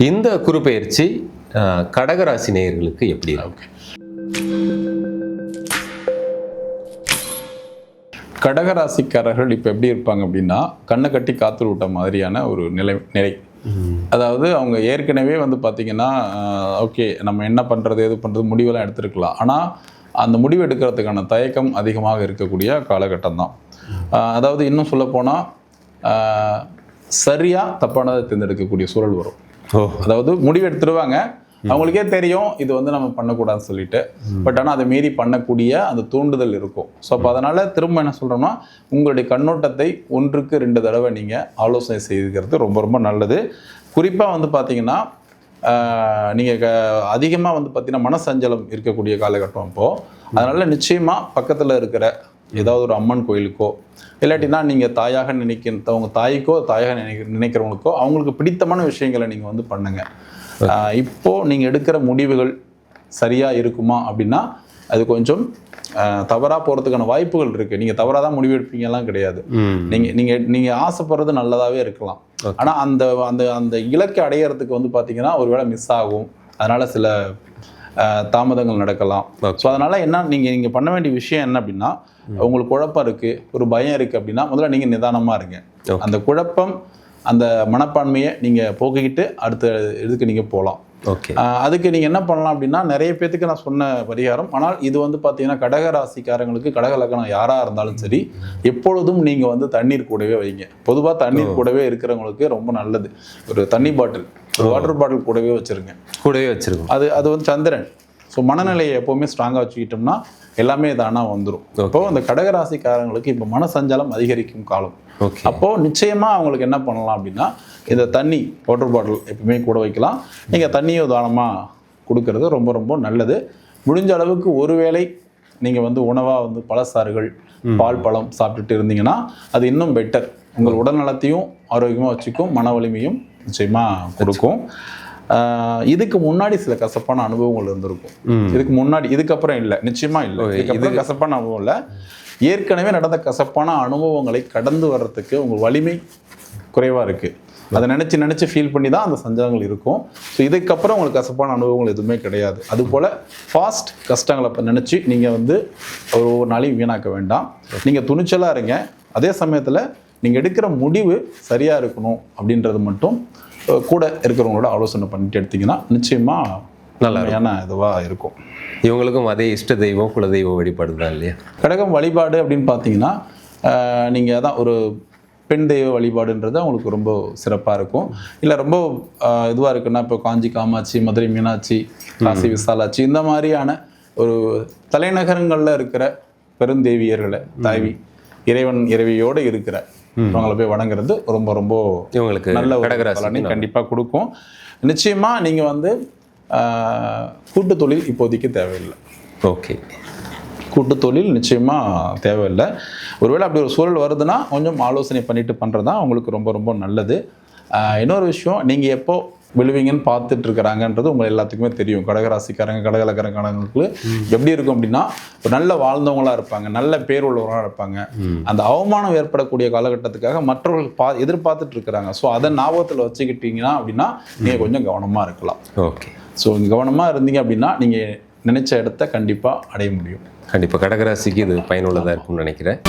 இந்த அஹ், கடகராசி நேயர்களுக்கு எப்படி இருக்கு? கடகராசிக்காரர்கள் இப்போ எப்படி இருப்பாங்க அப்படின்னா கண்ணை கட்டி காத்து விட்ட மாதிரியான ஒரு நிலை நிலை. அதாவது அவங்க ஏற்கனவே வந்து பார்த்தீங்கன்னா ஓகே நம்ம என்ன பண்ணுறது எது பண்ணுறது முடிவெல்லாம் எடுத்துருக்கலாம். ஆனால் அந்த முடிவு எடுக்கிறதுக்கான தயக்கம் அதிகமாக இருக்கக்கூடிய காலகட்டம் தான். அதாவது இன்னும் சொல்லப்போனால் சரியாக தப்பானதை தேர்ந்தெடுக்கக்கூடிய சூழல் வரும். அதாவது முடிவு எடுத்துருவாங்க அவங்களுக்கே தெரியும் இது வந்து நம்ம பண்ணக்கூடாதுன்னு சொல்லிட்டு. பட் ஆனால் அதை மீறி பண்ணக்கூடிய அந்த தூண்டுதல் இருக்கும். ஸோ அப்போ அதனால் திரும்ப என்ன சொல்கிறோம்னா உங்களுடைய கண்ணோட்டத்தை ஒன்றுக்கு ரெண்டு தடவை நீங்கள் ஆலோசனை செய்துக்கிறது ரொம்ப ரொம்ப நல்லது. குறிப்பாக வந்து பார்த்தீங்கன்னா நீங்கள் க அதிகமாக வந்து பார்த்தீங்கன்னா மனசஞ்சலம் இருக்கக்கூடிய காலகட்டம் இப்போது அதனால் நிச்சயமாக பக்கத்தில் இருக்கிற ஏதாவது ஒரு அம்மன் கோயிலுக்கோ இல்லாட்டினா நீங்கள் தாயாக நினைக்கிற உங்கள் தாய்க்கோ தாயாக நினைக்க நினைக்கிறவங்களுக்கோ அவங்களுக்கு பிடித்தமான விஷயங்களை நீங்கள் வந்து பண்ணுங்க. ஆஹ் இப்போ நீங்கள் எடுக்கிற முடிவுகள் சரியாக இருக்குமா அப்படின்னா அது கொஞ்சம் தவறாக போகிறதுக்கான வாய்ப்புகள் இருக்குது நீங்கள் தவறாக தான் முடிவு எடுப்பீங்கலாம் கிடையாது நீங்கள் நீங்கள் நீங்கள் ஆசைப்படுறது நல்லதாகவே இருக்கலாம். ஆனால் அந்த அந்த அந்த இலக்கை அடையிறதுக்கு வந்து பார்த்தீங்கன்னா ஒருவேளை மிஸ் ஆகும். அதனால சில தாமதங்கள் நடக்கலாம். ஸோ அதனால என்ன நீங்கள் நீங்கள் பண்ண வேண்டிய விஷயம் என்ன அப்படின்னா உங்களுக்கு குழப்பம் இருக்கு ஒரு பயம் இருக்கு அப்படின்னா முதல்ல நீங்கள் நிதானமாக இருங்க. அந்த குழப்பம் அந்த மனப்பான்மையை நீங்கள் போக்கிக்கிட்டு அடுத்த இதுக்கு நீங்கள் போகலாம். ஓகே அதுக்கு நீங்கள் என்ன பண்ணலாம் அப்படின்னா நிறைய பேத்துக்கு நான் சொன்ன பரிகாரம் ஆனால் இது வந்து பார்த்தீங்கன்னா கடக ராசிக்காரங்களுக்கு கடக லக்னம் யாராக இருந்தாலும் சரி எப்பொழுதும் நீங்கள் வந்து தண்ணீர் கூடவே வைங்க. பொதுவாக தண்ணீர் கூடவே இருக்கிறவங்களுக்கு ரொம்ப நல்லது. ஒரு தண்ணி பாட்டில். ஒரு வாட்டர் பாட்டில் கூடவே வச்சுருங்க. கூடவே வச்சிருக்கோம். அது அது வந்து சந்திரன். ஸோ மனநிலையை எப்போவுமே ஸ்ட்ராங்காக வச்சுக்கிட்டோம்னா எல்லாமே தானாக வந்துடும் இப்போ அந்த கடகராசிக்காரங்களுக்கு இப்போ மனசஞ்சலம் அதிகரிக்கும் காலம். ஓகே அப்போ நிச்சயமா அவங்களுக்கு என்ன பண்ணலாம் அப்படின்னா இந்த தண்ணி வாட்டர் பாட்டில் எப்பவுமே கூட வைக்கலாம். நீங்க தண்ணியை தானமாக கொடுக்கறது ரொம்ப ரொம்ப நல்லது. முடிஞ்ச அளவுக்கு ஒருவேளை நீங்க வந்து உணவா வந்து பழச்சாறுகள் பால் பழம் சாப்பிட்டுட்டு இருந்தீங்கன்னா அது இன்னும் பெட்டர் உங்கள் உடல் நலத்தையும் ஆரோக்கியமா வச்சுக்கும் மன வலிமையும் நிச்சயமா கொடுக்கும். இதுக்கு முன்னாடி சில கசப்பான அனுபவங்கள் இருந்திருக்கும். இதுக்கு முன்னாடி இதுக்கப்புறம் இல்லை. நிச்சயமா இல்லை. இதுக்கப்புறம் கசப்பான அனுபவம் இல்லை. ஏற்கனவே நடந்த கசப்பான அனுபவங்களை கடந்து வர்றதுக்கு உங்கள் வலிமை குறைவா இருக்கு. அதை நினைச்சு நினைச்சு ஃபீல் பண்ணி தான் அந்த சஞ்சலங்கள் இருக்கும். ஸோ இதுக்கப்புறம் உங்களுக்கு கசப்பான அனுபவங்கள் எதுவுமே கிடையாது. அதுபோல் ஃபாஸ்ட் கஷ்டங்களை நினச்சி நீங்கள் வந்து ஒரு ஒரு நாளையும் வீணாக்க வேண்டாம். நீங்கள் துணிச்சலாக இருங்க. அதே சமயத்தில் நீங்கள் எடுக்கிற முடிவு சரியாக இருக்கணும் அப்படின்றது மட்டும் கூட இருக்கிறவங்களோட ஆலோசனை பண்ணிட்டு எடுத்தீங்கன்னா நிச்சயமாக நல்லா இதுவாக இருக்கும். இவங்களுக்கும் அதே இஷ்ட தெய்வம் குல தெய்வம் வழிபாடு தான் இல்லையா? கடகம் வழிபாடு அப்படின்னு பார்த்தீங்கன்னா நீங்கள் அதான் ஒரு பெண் தெய்வ வழிபாடுன்றது அவங்களுக்கு ரொம்ப சிறப்பாக இருக்கும். இல்லை ரொம்ப இதுவாக இருக்குன்னா இப்போ காஞ்சி காமாட்சி மதுரை மீனாட்சி காசி விசாலாட்சி இந்த மாதிரியான ஒரு தலைநகரங்களில் இருக்கிற பெருந்தேவியர்களை தாய்வி இறைவன் இறைவியோடு இருக்கிற அவங்கள போய் வணங்குறது ரொம்ப ரொம்ப இவங்களுக்கு நல்ல ஒரு பலனை கண்டிப்பாக கொடுக்கும். நிச்சயமாக நீங்கள் வந்து கூட்டு தொழில் இப்போதைக்கு தேவையில்லை. ஓகே. கூட்டு தொழில் நிச்சயமாக தேவையில்லை. ஒருவேளை அப்படி ஒரு சூழல் வருதுன்னா கொஞ்சம் ஆலோசனை பண்ணிட்டு பண்ணுறது தான் உங்களுக்கு ரொம்ப ரொம்ப நல்லது. இன்னொரு விஷயம் நீங்கள் எப்போ விழுவீங்கன்னு பார்த்துட்டு இருக்கிறாங்கன்றது உங்கள் எல்லாத்துக்குமே தெரியும். கடகராசிக்காரங்க கடகலக்காரங்களுக்கு எப்படி இருக்கும் அப்படின்னா நல்ல வாழ்ந்தவங்களா இருப்பாங்க நல்ல பேர் உள்ளவங்களா இருப்பாங்க அந்த அவமானம் ஏற்படக்கூடிய காலகட்டத்துக்காக மற்றவர்கள் பா எதிர்பார்த்துட்டு இருக்கிறாங்க ஸோ அதை ஞாபகத்தில் வச்சுக்கிட்டீங்கன்னா அப்படின்னா நீங்கள் கொஞ்சம் கவனமாக இருக்கலாம். ஓகே. ஸோ கவனமாக இருந்தீங்க அப்படின்னா நீங்கள் நினைச்ச இடத்த கண்டிப்பாக அடைய முடியும். கண்டிப்பாக கடகராசிக்கு இது பயனுள்ளதாக இருக்கும்னு நினைக்கிறேன்.